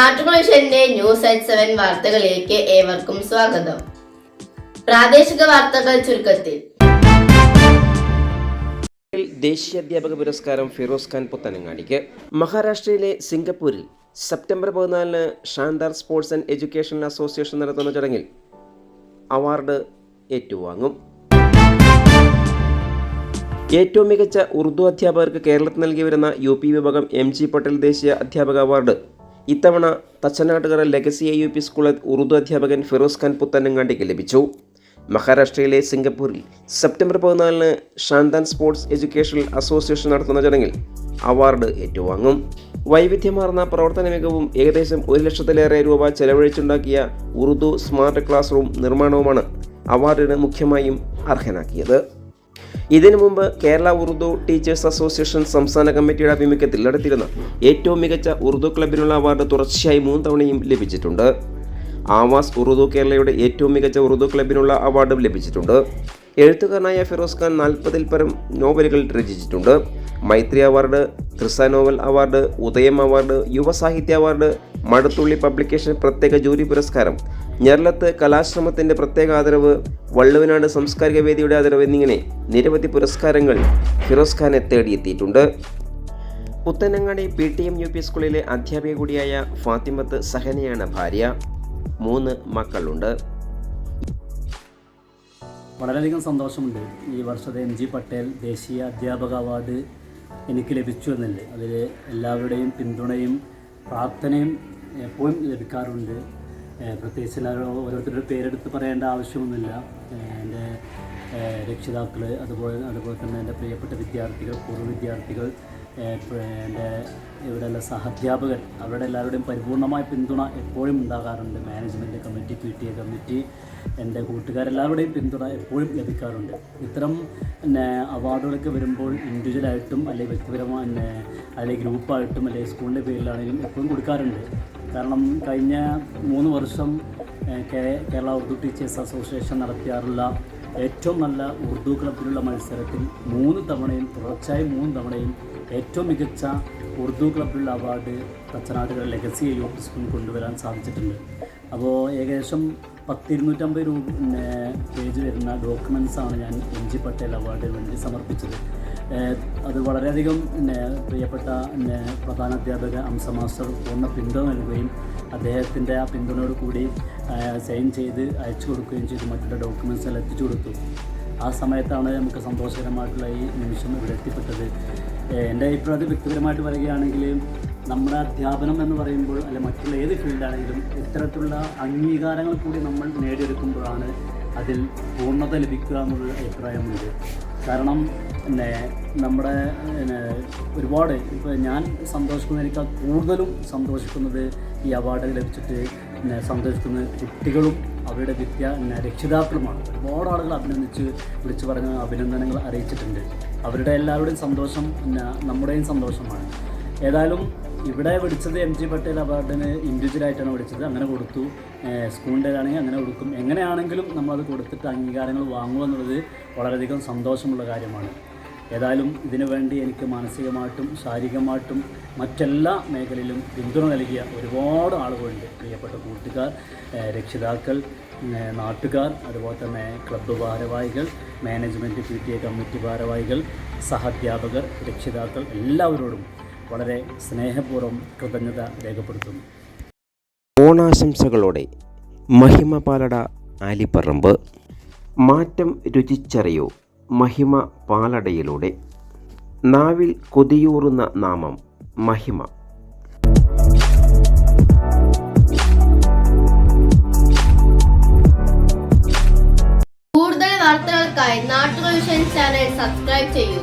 നാട്ടുകുളിഷന്റെ news at seven വാർത്തകളിലേക്ക് ഏവർക്കും സ്വാഗതം. പ്രാദേശിക വാർത്തകൾ ചുരുക്കത്തിൽ. ദേശീയ അധ്യാപക പുരസ്കാരം ഫിറോസ് ഖാൻ പുത്തനങ്ങാടിക്ക്. മഹാരാഷ്ട്രയിലെ സിംഗപ്പൂരിൽ സെപ്റ്റംബർ പതിനാലിന് Shantar sports and education association നടത്തുന്ന ചടങ്ങിൽ അവാർഡ് ഏറ്റുവാങ്ങും. ഏറ്റവും മികച്ച ഉറുദു അധ്യാപകർക്ക് കേരളത്തിൽ നൽകി വരുന്ന യു പി വിഭാഗം എം ജി പട്ടേൽ ദേശീയ അധ്യാപക അവാർഡ് ഇത്തവണ Thachanattukara legacy A U P സ്കൂളിൽ ഉറുദു അധ്യാപകൻ ഫിറോസ് ഖാൻ പുത്തനങ്ങാണ്ടിക്ക് ലഭിച്ചു. മഹാരാഷ്ട്രയിലെ സിംഗപ്പൂരിൽ സെപ്റ്റംബർ പതിനാലിന് ഷാന്താൻ സ്പോർട്സ് എഡ്യൂക്കേഷണൽ അസോസിയേഷൻ നടത്തുന്ന ചടങ്ങിൽ അവാർഡ് ഏറ്റുവാങ്ങും. വൈവിധ്യമാർന്ന പ്രവർത്തന മികവും ഏകദേശം ഒരു ലക്ഷത്തിലേറെ രൂപ ചെലവഴിച്ചുണ്ടാക്കിയ ഉറുദു സ്മാർട്ട് ക്ലാസ് റൂം നിർമ്മാണവുമാണ് അവാർഡിന് മുഖ്യമായും അർഹനാക്കിയത്. ഇതിനു മുമ്പ് കേരള ഉറുദു ടീച്ചേഴ്സ് അസോസിയേഷൻ സംസ്ഥാന കമ്മിറ്റിയുടെ ആഭിമുഖ്യത്തിൽ നടത്തിയിരുന്ന ഏറ്റവും മികച്ച ഉറുദു ക്ലബിനുള്ള അവാർഡ് തുടർച്ചയായി മൂന്ന് തവണയും ലഭിച്ചിട്ടുണ്ട്. ആവാസ് ഉറുദു കേരളയുടെ ഏറ്റവും മികച്ച ഉറുദു ക്ലബിനുള്ള അവാർഡും ലഭിച്ചിട്ടുണ്ട്. എഴുത്തുകാരനായ ഫിറോസ് ഖാൻ നാൽപ്പതിൽ പരം നോവലുകൾ രചിച്ചിട്ടുണ്ട്. Maithri award novel award Udayam award യുവസാഹിത്യ award Madathully publication പ്രത്യേക ജൂറി പുരസ്കാരം ഞെർലത്ത് കലാശ്രമത്തിന്റെ പ്രത്യേക ആദരവ് വള്ളുവനാട് സാംസ്കാരിക വേദിയുടെ ആദരവ് എന്നിങ്ങനെ നിരവധി പുരസ്കാരങ്ങൾ ഫിറോസ് ഖാനെ തേടിയെത്തിയിട്ടുണ്ട്. Puthanangadi P T M U P സ്കൂളിലെ അധ്യാപിക കൂടിയായ ഫാത്തിമത്ത് സഹനയാണ് ഭാര്യ. മൂന്ന് മക്കളുണ്ട്. വളരെയധികം സന്തോഷമുണ്ട് ഈ വർഷത്തെ എം ജി പട്ടേൽ ദേശീയ അധ്യാപക അവാർഡ് എനിക്ക് ലഭിച്ചു എന്നല്ലേ. അതിൽ എല്ലാവരുടെയും പിന്തുണയും പ്രാർത്ഥനയും എപ്പോഴും ലഭിക്കാറുണ്ട്. പ്രത്യേകിച്ച് എല്ലാവരും ഓരോരുത്തരുടെ പേരെടുത്ത് പറയേണ്ട ആവശ്യമൊന്നുമില്ല. എന്റെ രക്ഷിതാക്കൾ അതുപോലെ അതുപോലെ തന്നെ എന്റെ പ്രിയപ്പെട്ട വിദ്യാർത്ഥികൾ പൂർവ വിദ്യാർത്ഥികൾ എന്റെ ഇവിടെയുള്ള സഹധ്യാപകർ അവരുടെ എല്ലാവരുടെയും പരിപൂർണമായ പിന്തുണ എപ്പോഴും ഉണ്ടാകാറുണ്ട്. Management committee P T A committee എന്റെ കൂട്ടുകാരെല്ലാവരുടെയും പിന്തുണ എപ്പോഴും ലഭിക്കാറുണ്ട്. ഇത്തരം പിന്നെ അവാർഡുകളൊക്കെ വരുമ്പോൾ ഇൻഡിവിജ്വലായിട്ടും അല്ലെങ്കിൽ വ്യക്തിപരമായ പിന്നെ അല്ലെങ്കിൽ ഗ്രൂപ്പായിട്ടും അല്ലെങ്കിൽ സ്കൂളിന്റെ പേരിലാണെങ്കിലും എപ്പോഴും കൊടുക്കാറുണ്ട്. കാരണം കഴിഞ്ഞ മൂന്ന് വർഷം കേരള ഉറുദു ടീച്ചേഴ്സ് അസോസിയേഷൻ നടത്തിയാറുള്ള ഏറ്റവും നല്ല ഉറുദു ക്ലബിലുള്ള മത്സരത്തിൽ മൂന്ന് തവണയും തുടർച്ചയായി മൂന്ന് തവണയും ഏറ്റവും മികച്ച ഉറുദു ക്ലബിലുള്ള അവാർഡ് തച്ചനാട്ടുകൾ ലെഗസി യു പി കൊണ്ടുവരാൻ സാധിച്ചിട്ടുണ്ട്. അപ്പോൾ ഏകദേശം പത്തിരുന്നൂറ്റമ്പത് രൂപ പേജ് വരുന്ന ഡോക്യുമെൻസാണ് ഞാൻ എം ജി പട്ടേൽ അവാർഡിന് വേണ്ടി സമർപ്പിച്ചത്. അത് വളരെയധികം പ്രിയപ്പെട്ട പ്രധാന അധ്യാപക അംസ മാസ്റ്റർ പൂർണ പിന്തുണ നൽകുകയും അദ്ദേഹത്തിന്റെ ആ പിന്തുണയോട് കൂടി സൈൻ ചെയ്ത് അയച്ചു കൊടുക്കുകയും ചെയ്തു. മറ്റുള്ള ഡോക്യുമെന്റ്സ് എല്ലാം എത്തിച്ചു കൊടുത്തു. ആ സമയത്താണ് നമുക്ക് സന്തോഷകരമായിട്ടുള്ള ഈ നിമിഷം ഇവിടെ എത്തിപ്പെട്ടത്. എന്റെ അഭിപ്രായത്തിൽ വ്യക്തിപരമായിട്ട് പറയുകയാണെങ്കിൽ നമ്മുടെ അധ്യാപനം എന്ന് പറയുമ്പോൾ അല്ലെ മറ്റുള്ള ഏത് ഫീൽഡാണെങ്കിലും ഇത്തരത്തിലുള്ള അംഗീകാരങ്ങൾ കൂടി നമ്മൾ നേടിയെടുക്കുമ്പോഴാണ് അതിൽ പൂർണത ലഭിക്കുക എന്നുള്ള അഭിപ്രായമുണ്ട്. കാരണം പിന്നെ നമ്മുടെ പിന്നെ ഒരുപാട് ഇപ്പോൾ ഞാൻ സന്തോഷിക്കുന്നതിനേക്കാൾ കൂടുതലും സന്തോഷിക്കുന്നത് ഈ അവാർഡ് ലഭിച്ചിട്ട് പിന്നെ സന്തോഷിക്കുന്ന കുട്ടികളും അവരുടെ വിദ്യ രക്ഷിതാക്കളുമാണ്. ഒരുപാട് ആളുകൾ അഭിനന്ദിച്ച് വിളിച്ചു പറഞ്ഞ അഭിനന്ദനങ്ങൾ അറിയിച്ചിട്ടുണ്ട്. അവരുടെ എല്ലാവരുടെയും സന്തോഷം പിന്നെ നമ്മുടെയും സന്തോഷമാണ്. ഏതായാലും ഇവിടെ വിളിച്ചത് എം ജി പട്ടേൽ അവാർഡിന് ഇൻഡിവിജ്വലായിട്ടാണ് വിളിച്ചത്. അങ്ങനെ കൊടുത്തു. സ്കൂളിന്റേതാണെങ്കിൽ അങ്ങനെ കൊടുക്കും. എങ്ങനെയാണെങ്കിലും നമ്മളത് കൊടുത്തിട്ട് അംഗീകാരങ്ങൾ വാങ്ങുക എന്നുള്ളത് വളരെയധികം സന്തോഷമുള്ള കാര്യമാണ്. ഏതായാലും ഇതിനു വേണ്ടി എനിക്ക് മാനസികമായിട്ടും ശാരീരികമായിട്ടും മറ്റെല്ലാ മേഖലയിലും പിന്തുണ നൽകിയ ഒരുപാട് ആളുകളുണ്ട്. പ്രിയപ്പെട്ട കൂട്ടുകാർ രക്ഷിതാക്കൾ നാട്ടുകാർ അതുപോലെ തന്നെ ക്ലബ്ബ് ഭാരവാഹികൾ management P T A committee ഭാരവാഹികൾ സഹാധ്യാപകർ രക്ഷിതാക്കൾ എല്ലാവരോടും വളരെ സ്നേഹപൂർവം കൃതജ്ഞത രേഖപ്പെടുത്തുന്നു. ഓണാശംസകളോടെ മഹിമ പാലട ആലിപ്പറമ്പ്. മാറ്റം രുചിച്ചറിയൂ മഹിമ പാലടയിലൂടെ നാവിൽ കൊതിയൂറുന്ന നാമം മഹിമ. കൂടുതൽ വാർത്തകൾക്കായി നാട്ടുകൾ ചാനൽ സബ്സ്ക്രൈബ് ചെയ്യൂ.